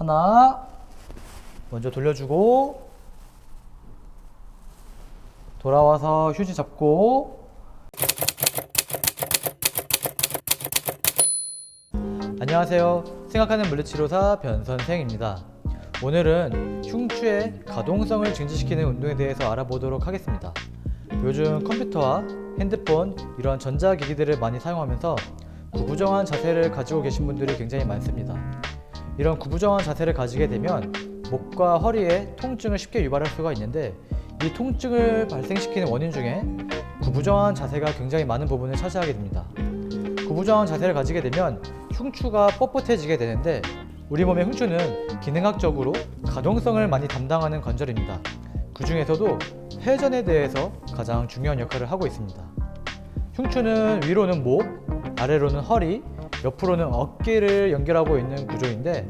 하나 먼저 돌려주고 돌아와서 휴지 잡고 안녕하세요. 생각하는 물리치료사 변선생입니다. 오늘은 흉추의 가동성을 증진시키는 운동에 대해서 알아보도록 하겠습니다. 요즘 컴퓨터와 핸드폰 이런 전자기기들을 많이 사용하면서 구부정한 자세를 가지고 계신 분들이 굉장히 많습니다. 이런 구부정한 자세를 가지게 되면 목과 허리에 통증을 쉽게 유발할 수가 있는데 이 통증을 발생시키는 원인 중에 구부정한 자세가 굉장히 많은 부분을 차지하게 됩니다. 구부정한 자세를 가지게 되면 흉추가 뻣뻣해지게 되는데 우리 몸의 흉추는 기능학적으로 가동성을 많이 담당하는 관절입니다. 그 중에서도 회전에 대해서 가장 중요한 역할을 하고 있습니다. 흉추는 위로는 목, 아래로는 허리, 옆으로는 어깨를 연결하고 있는 구조인데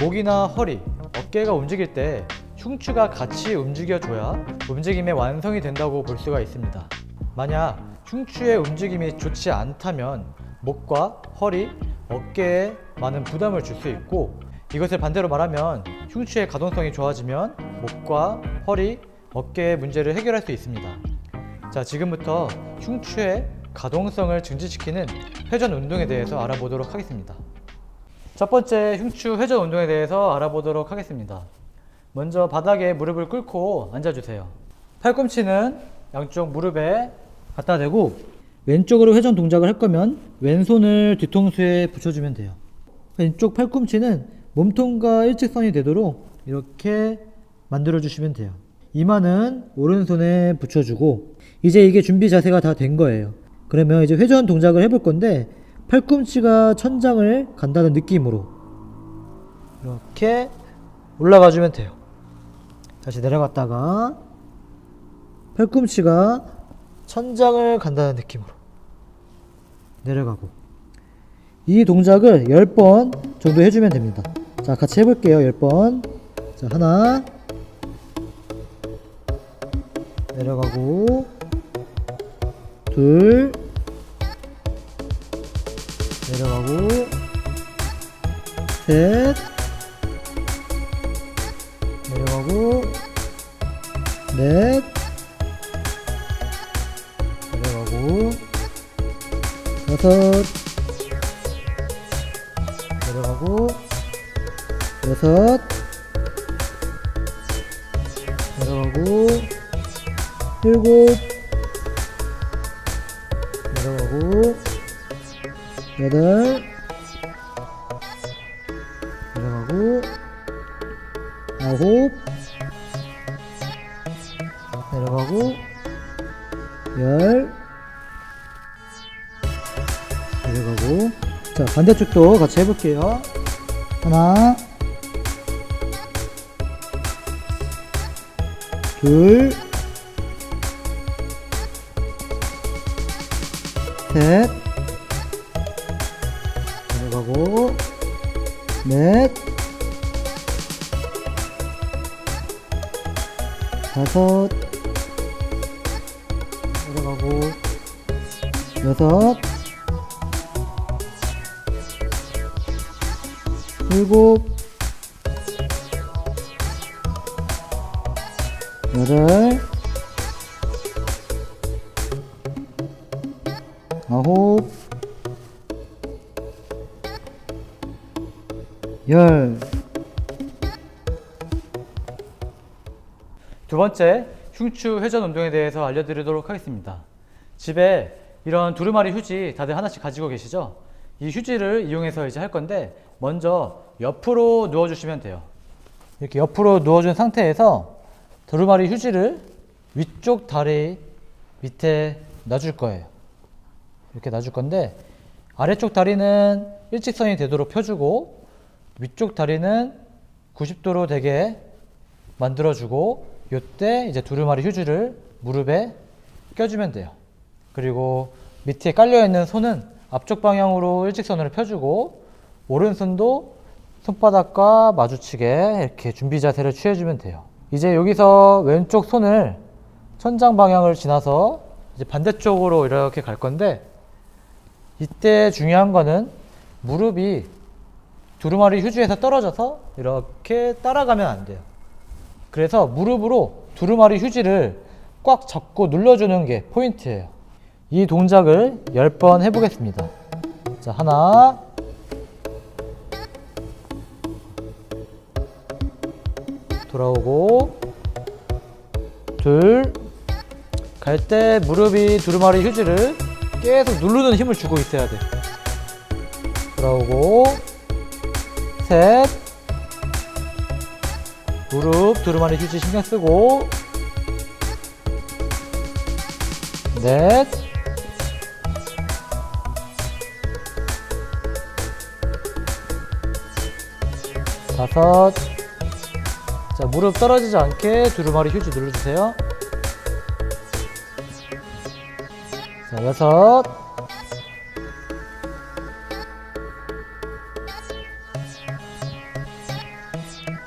목이나 허리, 어깨가 움직일 때 흉추가 같이 움직여줘야 움직임의 완성이 된다고 볼 수가 있습니다. 만약 흉추의 움직임이 좋지 않다면 목과 허리, 어깨에 많은 부담을 줄 수 있고 이것을 반대로 말하면 흉추의 가동성이 좋아지면 목과 허리, 어깨의 문제를 해결할 수 있습니다. 자, 지금부터 흉추의 가동성을 증진시키는 회전 운동에 대해서 알아보도록 하겠습니다. 첫 번째 흉추 회전 운동에 대해서 알아보도록 하겠습니다. 먼저 바닥에 무릎을 꿇고 앉아주세요. 팔꿈치는 양쪽 무릎에 갖다 대고 왼쪽으로 회전 동작을 할 거면 왼손을 뒤통수에 붙여주면 돼요. 왼쪽 팔꿈치는 몸통과 일직선이 되도록 이렇게 만들어 주시면 돼요. 이마는 오른손에 붙여주고 이제 이게 준비 자세가 다 된 거예요. 그러면 이제 회전 동작을 해볼 건데 팔꿈치가 천장을 간다는 느낌으로 이렇게 올라가 주면 돼요. 다시 내려갔다가 팔꿈치가 천장을 간다는 느낌으로 내려가고 이 동작을 10번 정도 해주면 됩니다. 자, 같이 해볼게요. 10번. 자, 하나. 내려가고. 둘. 내려가고. 셋. 내려가고. 넷. 내려가고. 여섯. 내려가고 여섯 내려가고 일곱 내려가고 여덟. 내려가고 아홉. 내려가고 열. 내려가고. 자 반대쪽도 같이 해볼게요. 하나. 둘. 셋, 다섯, 내려가고, 여섯, 일곱, 여덟, 아홉, 열. 두 번째 흉추 회전 운동에 대해서 알려드리도록 하겠습니다. 집에 이런 두루마리 휴지 다들 하나씩 가지고 계시죠? 이 휴지를 이용해서 이제 할 건데 먼저 옆으로 누워주시면 돼요. 이렇게 옆으로 누워준 상태에서 두루마리 휴지를 위쪽 다리 밑에 놔줄 거예요. 이렇게 놔줄 건데 아래쪽 다리는 일직선이 되도록 펴주고 위쪽 다리는 90도로 되게 만들어주고 이때 이제 두루마리 휴지를 무릎에 껴주면 돼요. 그리고 밑에 깔려 있는 손은 앞쪽 방향으로 일직선으로 펴주고 오른손도 손바닥과 마주치게 이렇게 준비 자세를 취해주면 돼요. 이제 여기서 왼쪽 손을 천장 방향을 지나서 이제 반대쪽으로 이렇게 갈 건데 이때 중요한 거는 무릎이 두루마리 휴지에서 떨어져서 이렇게 따라가면 안 돼요. 그래서 무릎으로 두루마리 휴지를 꽉 잡고 눌러주는 게 포인트예요. 이 동작을 10번 해보겠습니다. 자, 하나. 돌아오고. 둘. 갈 때 무릎이 두루마리 휴지를 계속 누르는 힘을 주고 있어야 돼. 돌아오고. 셋. 무릎 두루마리 휴지 신경 쓰고. 넷. 다섯. 자, 무릎 떨어지지 않게 두루마리 휴지 눌러주세요. 자, 여섯.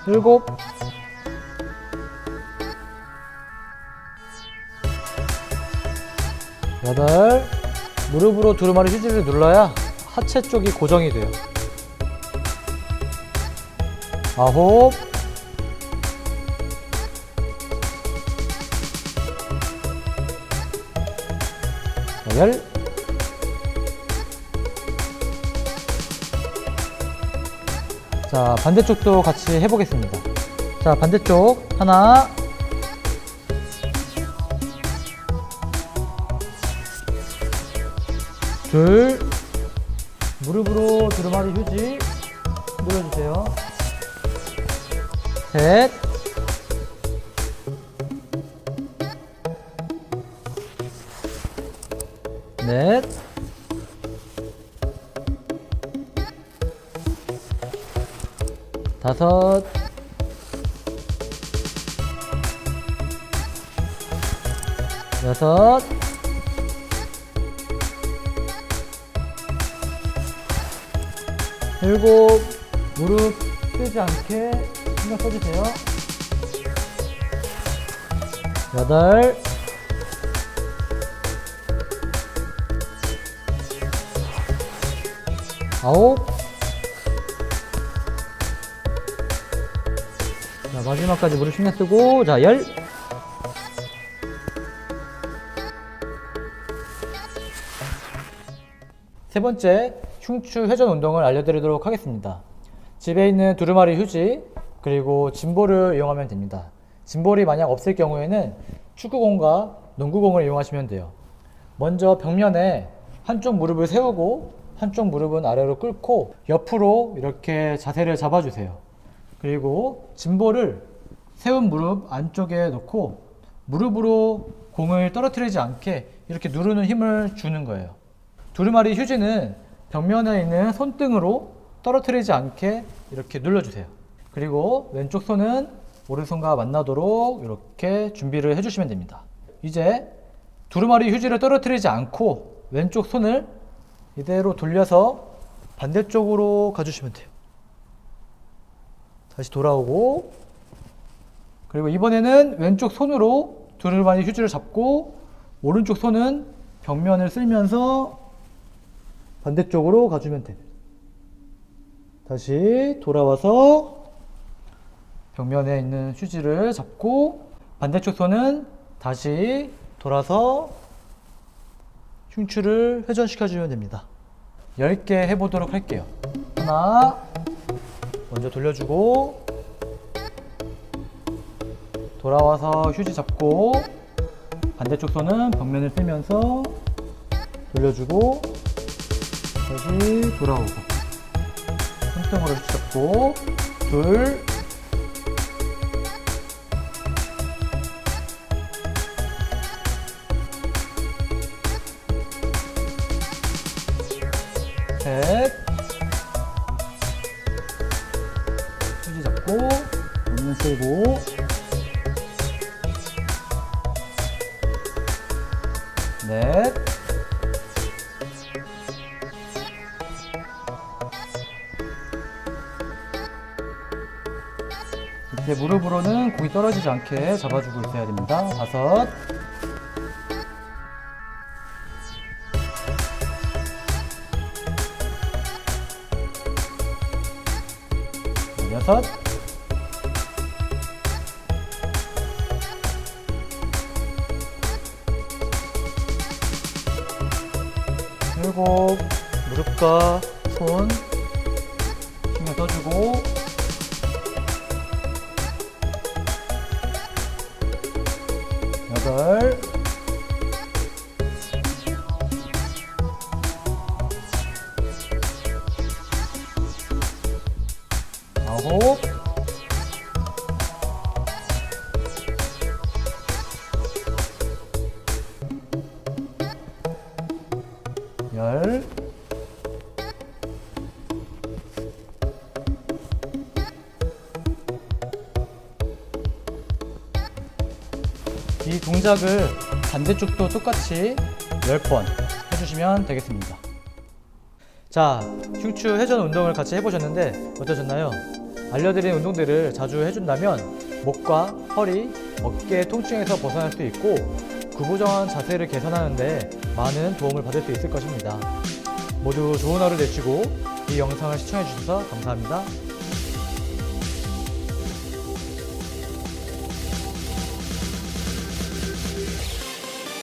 일곱. 여덟. 무릎으로 두루마리 휴지를 눌러야 하체 쪽이 고정이 돼요. 아홉. 자, 열. 자, 반대쪽도 같이 해보겠습니다. 자, 반대쪽. 하나. 둘. 무릎으로 두루마리 휴지 눌러주세요. 셋. 넷. 다섯. 여섯. 일곱. 무릎 뜨지 않게 신경 써주세요. 여덟. 아홉. 자, 마지막까지 무릎 신경 쓰고, 자, 열. 세 번째, 흉추 회전 운동을 알려드리도록 하겠습니다. 집에 있는 두루마리 휴지, 그리고 짐볼을 이용하면 됩니다. 짐볼이 만약 없을 경우에는 축구공과 농구공을 이용하시면 돼요. 먼저 벽면에 한쪽 무릎을 세우고 한쪽 무릎은 아래로 꿇고 옆으로 이렇게 자세를 잡아주세요. 그리고 짐볼을 세운 무릎 안쪽에 놓고 무릎으로 공을 떨어뜨리지 않게 이렇게 누르는 힘을 주는 거예요. 두루마리 휴지는 벽면에 있는 손등으로 떨어뜨리지 않게 이렇게 눌러주세요. 그리고 왼쪽 손은 오른손과 만나도록 이렇게 준비를 해주시면 됩니다. 이제 두루마리 휴지를 떨어뜨리지 않고 왼쪽 손을 이대로 돌려서 반대쪽으로 가주시면 돼요. 다시 돌아오고 그리고 이번에는 왼쪽 손으로 두루마리 휴지를 잡고 오른쪽 손은 벽면을 쓸면서 반대쪽으로 가주면 돼요. 다시 돌아와서 벽면에 있는 휴지를 잡고 반대쪽 손은 다시 돌아서 흉추를 회전시켜주면 됩니다. 10개 해보도록 할게요. 하나, 먼저 돌려주고, 돌아와서 휴지 잡고, 반대쪽 손은 벽면을 쓰면서 돌려주고, 다시 돌아오고, 손등으로 잡고, 둘, 셋. 휴지 잡고, 눈 쓰고. 넷. 밑에 무릎으로는 공이 떨어지지 않게 잡아주고 있어야 됩니다. 다섯. 여섯, 일곱, 무릎과 손 신경 써주고 여덟, 아홉, 열, 동작을 반대쪽도 똑같이 10번 해주시면 되겠습니다. 자, 흉추 회전 운동을 같이 해보셨는데 어떠셨나요? 알려드린 운동들을 자주 해준다면 목과 허리, 어깨 통증에서 벗어날 수 있고 구부정한 자세를 개선하는데 많은 도움을 받을 수 있을 것입니다. 모두 좋은 하루 되시고 이 영상을 시청해주셔서 감사합니다.